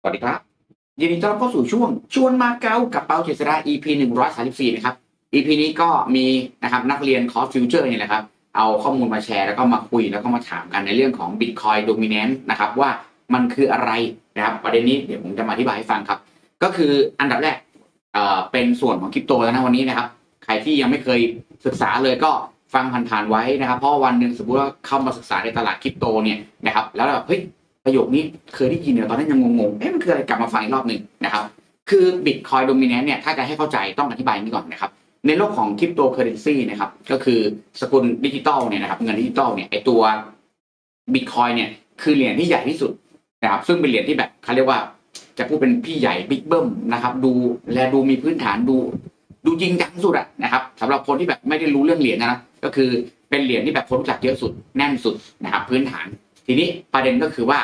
สวัสดีครับ ยินดีต้อนรับเข้าสู่ช่วง ชวนมาเก๊ากับเปาเจษดา EP 134นะครับ EP นี้ก็มีนะครับนักเรียนคอร์สฟิวเจอร์นี่แหละครับ เอาข้อมูลมาแชร์แล้วก็มาคุยแล้วก็มาถามกันในเรื่องของ Bitcoin Dominance นะครับว่ามันคืออะไรนะครับประเด็นนี้เดี๋ยวผมจะมาอธิบายให้ฟังครับ ก็คืออันดับแรกเอ่อเป็นส่วนของคริปโตแล้วนะวันนี้นะครับ ใครที่ยังไม่เคยศึกษาเลยก็ฟังผ่านๆไว้นะครับ เพราะวันหนึ่งสมมติว่าเข้ามาศึกษาในตลาดคริปโตเนี่ยนะครับแล้วแบบเฮ้ย ประโยคนี้เคยได้ยินเนี่ยตอนนั้นยังงงๆเอ๊ะมันคืออะไรกลับมาฟังอีกรอบหนึ่งนะครับ คือ Bitcoin Dominance เนี่ยถ้าจะให้เข้าใจต้องอธิบายอย่างนี้ก่อนนะครับ ในโลกของคริปโตเคอเรนซีนะครับก็คือสกุลดิจิตอลเนี่ยนะครับเงินดิจิตอลเนี่ยไอตัว Bitcoin เนี่ยคือเหรียญที่ใหญ่ที่สุดนะครับซึ่งเป็นเหรียญที่แบบเขาเรียกว่าจะพูดเป็นพี่ใหญ่บิ๊กเบิ้มนะครับดูแลดูมีพื้นฐานดู ดูจริงจังสุดอะนะครับสำหรับคนที่แบบไม่ได้รู้เรื่องเหรียญนะนะก็คือเป็นเหรียญที่แบบคนรู้จักเยอะสุดแน่นสุดนะครับพื้นฐาน ทีนี้ประเด็นก็คือว่า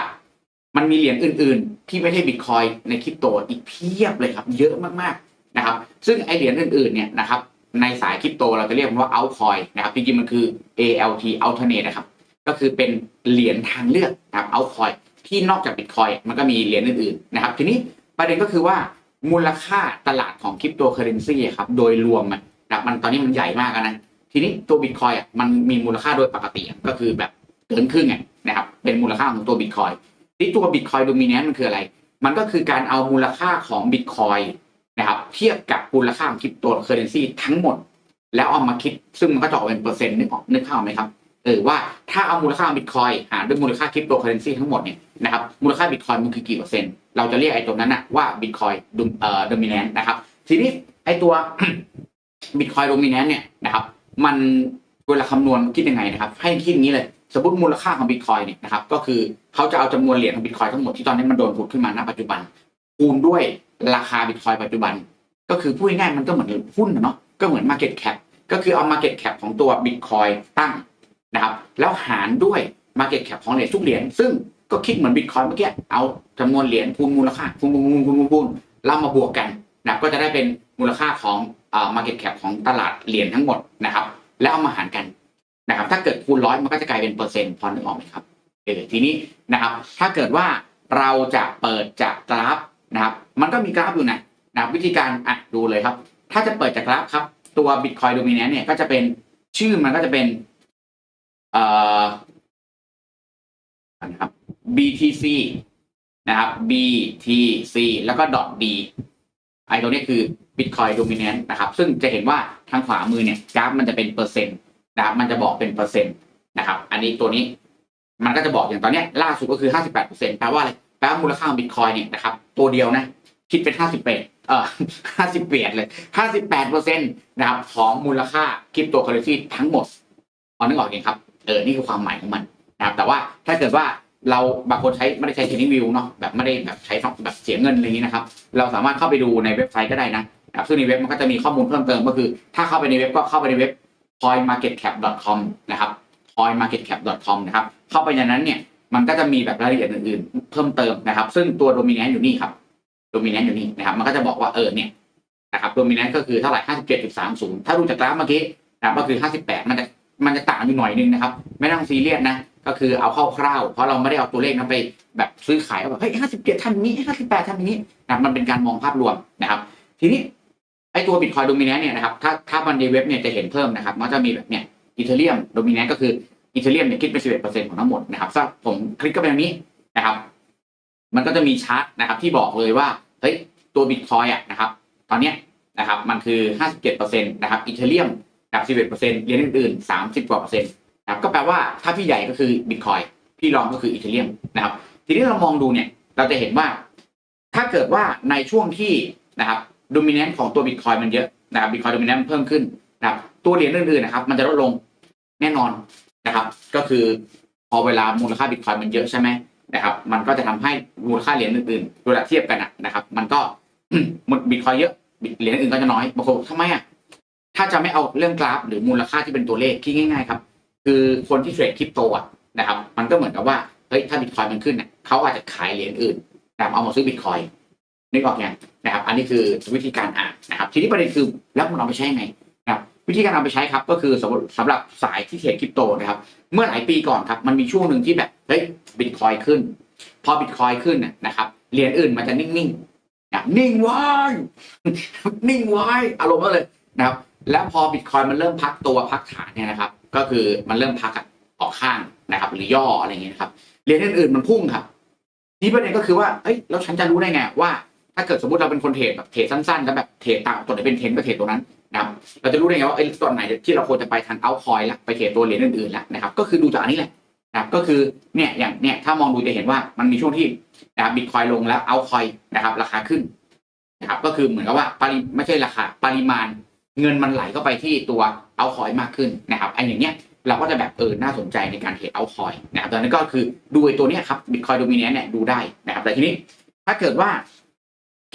มันมีเหรียญอื่น ๆ ที่ไม่ใช่บิตคอยในคริปโตอีกเพียบเลยครับ เยอะมากๆนะครับ ซึ่งไอเหรียญอื่น ๆ เนี่ยนะครับ ในสายคริปโตเราจะเรียกมันว่า altcoin นะครับจริงๆมันคือ ALT alternate นะครับ ก็คือเป็นเหรียญทางเลือกนะครับ altcoin ที่นอกจาก Bitcoin มันก็มีเหรียญอื่น ๆ นะครับ ทีนี้ประเด็นก็คือว่ามูลค่าตลาดของคริปโตเคอเรนซีครับโดยรวมนะครับมันตอนนี้มันใหญ่มากนะทีนี้ตัว Bitcoin อะมันมีมูลค่าโดยปกติก็คือแบบ เกินครึ่งอะนะครับเป็นมูลค่าของตัว Bitcoin ที่ตัว Bitcoin Dominance มันคืออะไร มันก็คือการเอามูลค่าของ Bitcoin นะครับเทียบกับมูลค่าของคริปโตเคอเรนซีทั้งหมด แล้วเอามาคิดซึ่งมันก็จะออกเป็นเปอร์เซ็นต์นึกออกนึกภาไหมครับเออว่าถ้าเอามูลค่าบิตคอยหารด้วยมูลค่าคริปโตเคอเรนซีทั้งหมดเนี่ยนะครับมูลค่าบิตคอยมันคือกี่เปอร์เซ็นต์เราจะเรียกไอ้ตรงนั้นนะว่าบิตคอยดเอ่อดมิแนนนะครับทีนี้ไอ้ตัวบิตคอยดูมิแนนเนี่ยนะครับมันเวลาคำนวณคิดยังไงนะครับ ให้คิดอย่างนี้เลย สมมติมูลค่าของบิตคอยเนี่ยนะครับก็คือเขาจะเอาจำนวนเหรียญของบิตคอยทั้งหมดที่ตอนนี้มันโดนผุดขึ้นมาณปัจจุบันคูณด้วยราคาบิตคอยปัจจุบัน ก็คือพูดง่ายมันก็เหมือนหุ้นเนาะก็เหมือน Market Cap ก็คือเอา Market Cap ของตัว Bitcoin ตั้งนะครับแล้วหารด้วย Market Cap ของเหรียญทุกเหรียญซึ่งก็คิดเหมือน Bitcoin เมื่อกี้เอาจำนวนเหรียญคูณมูลค่าคูณคูณคูณคูณคูณคูณแล้วมาบวกกันนะก็จะได้เป็นมูลค่าของอ่า Market Cap ของตลาดเหรียญทั้งหมดนะครับแล้วเอามาหารกัน นะครับ ถ้าเกิดคูณร้อยมันก็จะกลายเป็นเปอร์เซ็นต์พอนึกออกไหมครับเออทีนี้นะครับ ถ้าเกิดว่าเราจะเปิดจากกราฟนะครับ มันก็มีกราฟอยู่นะนะวิธีการอะดูเลยครับ ถ้าจะเปิดจากกราฟครับ ตัว Bitcoin Dominance เนี่ยก็จะเป็นชื่อมันก็จะเป็นเอ่อนะครับ BTC นะครับ BTC แล้วก็ .d ไอตัวนี้คือ Bitcoin Dominance นะครับ ซึ่งจะเห็นว่าทางขวามือเนี่ยกราฟมันจะเป็นเปอร์เซ็นต์ นะครับมันจะบอกเป็นเปอร์เซ็นต์นะครับ อันนี้ตัวนี้มันก็จะบอกอย่างตอนนี้ล่าสุดก็คือ 58เปอร์เซ็นต์แปลว่าอะไร แปลว่ามูลค่าของ Bitcoin เนี่ยนะครับตัวเดียวนะ คิดเป็น 58 เอ่อ 58 เลย 58เปอร์เซ็นต์นะครับของมูลค่าคริปโตเคอเรนซีทั้งหมดเอานึกออกยังครับ เออ นี่คือความหมายของมันนะครับแต่ว่าถ้าเกิดว่าเราบางคนใช้ไม่ได้ใช้ Trading View เนาะแบบไม่ได้แบบใช้แบบเสียเงินอะไรนี้นะครับ เราสามารถเข้าไปดูในเว็บไซต์ก็ได้นะนะครับซึ่งในเว็บมันก็จะมีข้อมูลเพิ่มเติมก็คือ ถ้าเข้าไปในเว็บก็เข้าไปในเว็บ coinmarketcap.com นะครับ coinmarketcap.com นะครับเข้าไปในนั้นเนี่ยมันก็จะมีแบบรายละเอียดอื่นๆ เพิ่มเติมนะครับ ซึ่งตัวโดมิเนนอยู่นี่ครับโดมิเนนอยู่นี่นะครับ มันก็จะบอกว่าเออเนี่ยนะครับโดมิเนนก็คือเท่าไหร่57.30ถ้าดูจากกราฟเมื่อกี้นะครับก็คือ58มันจะมันจะต่างอยู่หน่อยนึงนะครับ ไม่ต้องซีเรียสนะก็คือเอาคร่าวๆเพราะเราไม่ได้เอาตัวเลขนั้นไปแบบซื้อขายแบบเฮ้ย57ทำอย่างนี้58ทำอย่างนี้นะมันเป็นการมองภาพรวมนะครับ ทีนี้ ไอ้ตัว Bitcoin Dominance เนี่ยนะครับถ้าถ้ามันในเว็บเนี่ยจะเห็นเพิ่มนะครับมันจะมีแบบเนี่ยอีเทเรียมโดมิเนนต์ก็คืออีเทเรียมเนี่ยคิดเป็น11%ของทั้งหมดนะครับถ้าผมคลิกเข้าไปตรงนี้นะครับ มันก็จะมีชาร์ตนะครับ ที่บอกเลยว่าเฮ้ยตัว Bitcoin อะนะครับ ตอนเนี้ยนะครับ มันคือ57%นต์นะครับอีเทเรียมกับ11%เหรียญอื่นๆ30กว่าเปอร์เซ็นต์นะครับก็แปลว่าถ้าพี่ใหญ่ก็คือ Bitcoin พี่รองก็คืออีเทเรียมนะครับ ทีนี้เรามองดูเนี่ย เราจะเห็นว่า ถ้าเกิดว่าในช่วงที่นะครับ ดูมิเนนต์ของตัว Bitcoin มันเยอะนะครับ Bitcoin โดมิเนนต์เพิ่มขึ้นนะครับตัวเหรียญอื่นๆนะครับ มันจะลดลงแน่นอนนะครับ ก็คือพอเวลามูลค่า Bitcoin มันเยอะใช่ไหมนะครับ มันก็จะทำให้มูลค่าเหรียญอื่นๆเวลาเทียบกันนะครับ มันก็หมด Bitcoin เยอะเหรียญอื่นก็จะน้อยบางคนทำไมอะถ้าจะไม่เอาเรื่องกราฟ หรือมูลค่าที่เป็นตัวเลขคิดง่าย ๆ ครับ คือคนที่เทรดคริปโตอะนะครับ มันก็เหมือนกับว่าเฮ้ยถ้า Bitcoin มันขึ้นเนี่ยเขาอาจจะขายเหรียญอื่นนะเอามาซื้อ Bitcoin นึกออกยังนะครับ อันนี้คือวิธีการอ่านนะครับ ทีนี้ประเด็นคือแล้วมันเอาไปใช้ยังไงนะครับ วิธีการเอาไปใช้ครับก็คือสำหรับสำหรับสายที่เทรดคริปโตนะครับ เมื่อหลายปีก่อนครับมันมีช่วงหนึ่งที่แบบเฮ้ยบิตคอยขึ้น พอบิตคอยขึ้นนะครับเหรียญอื่นมันจะนิ่งๆนะนิ่งไว้นิ่งไว้อารมณ์นั้นเลยนะครับแล้วพอบิตคอยมันเริ่มพักตัวพักฐานเนี่ยนะครับ ก็คือมันเริ่มพักอออกข้างนะครับ หรือย่ออะไรเงี้ยครับเหรียญอื่นๆมันพุ่งครับที่ประเด็นก็คือว่าเอ้ยแล้วฉันจะรู้ได้ไงว่า ถ้าเกิดสมมติเราเป็นคนเทรดแบบเทรดสั้นๆแล้วแบบเทรดตามตัวไหนเป็นเทรนด์ก็เทรดตัวนั้นนะครับเราจะรู้ได้ไงว่าไอ้ตัวไหนที่เราควรจะไปทางเอาคอยละไปเทรดตัวเหรียญอื่นๆแล้วนะครับ ก็คือดูจากอันนี้แหละนะครับก็คือเนี่ยอย่างเนี่ยถ้ามองดูจะเห็นว่ามันมีช่วงที่นะครับบิตคอยลงแล้วเอาคอยนะครับ ราคาขึ้นนะครับ ก็คือเหมือนกับว่าปริไม่ใช่ราคาปริมาณเงินมันไหลเข้าไปที่ตัวเอาคอยมากขึ้นนะครับไอ้อย่างเนี้ยเราก็จะแบบเออน่าสนใจในการเทรดเอาคอยนะครับตอนนั้นก็คือดูไอ้ตัวเนี้ยครับบิตคอยโดมิเนนเนี่ยดูได้นะครับ แต่ทีนี้ถ้าเกิดว่า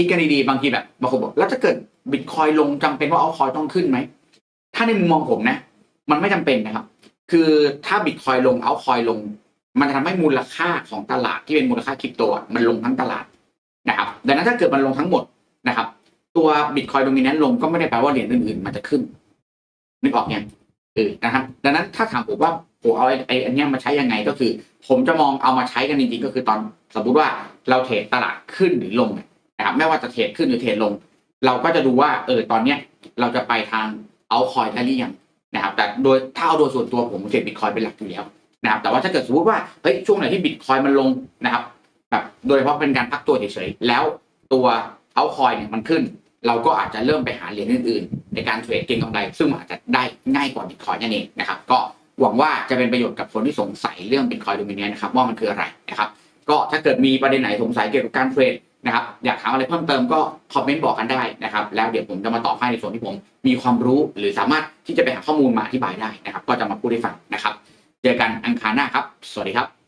คิดกันดีๆบางทีแบบบางคนบอกแล้วถ้าเกิดบิตคอยลงจำเป็นว่าเอาคอยต้องขึ้นไหมถ้าในมุมมองผมนะ มันไม่จำเป็นนะครับ คือถ้าบิตคอยลงเอาคอยลง มันจะทำให้มูลค่าของตลาดที่เป็นมูลค่าคริปโตมันลงทั้งตลาดนะครับดังนั้นถ้าเกิดมันลงทั้งหมดนะครับ ตัวบิตคอยโดมิเนนต์ลงก็ไม่ได้แปลว่าเหรียญอื่นๆ มันจะขึ้นนึกออกยังเออนะครับ ดังนั้นถ้าถามผมว่าผมเอาไอ้ไอ้อันนี้มาใช้ยังไงก็คือ ผมจะมองเอามาใช้กันจริงๆก็คือตอนสมมติว่าเราเทรดตลาดขึ้นหรือลงเนี่ย นะครับไม่ว่าจะเทรดขึ้นหรือเทรดลง เราก็จะดูว่าเออตอนเนี้ยเราจะไปทางเอาคอยได้หรือยังนะครับ แต่โดยถ้าเอาโดยส่วนตัวผมเทรดบิตคอยเป็นหลักอยู่แล้วนะครับแต่ว่าถ้าเกิดสมมติว่าเฮ้ยช่วงไหนที่บิตคอยมันลงนะครับแบบโดยเฉพาะเป็นการพักตัวเฉยๆแล้วตัวเอาคอยเนี่ยมันขึ้น เราก็อาจจะเริ่มไปหาเหรียญอื่นๆ ในการเทรดเก็งกำไรซึ่งอาจจะได้ง่ายกว่าบิตคอยนั่นเองนะครับก็หวังว่าจะเป็นประโยชน์กับคนที่สงสัยเรื่องบิตคอยโดมิเนียนะครับว่ามันคืออะไรนะครับก็ถ้าเกิดมีประเด็นไหนสงสัยเกี่ยวกับการเทรด นะครับอยากถามอะไรเพิ่มเติมก็คอมเมนต์บอกกันได้นะครับ แล้วเดี๋ยวผมจะมาตอบให้ในส่วนที่ผมมีความรู้หรือสามารถที่จะไปหาข้อมูลมาอธิบายได้นะครับ ก็จะมาพูดให้ฟังนะครับ เจอกันอังคารหน้าครับ สวัสดีครับ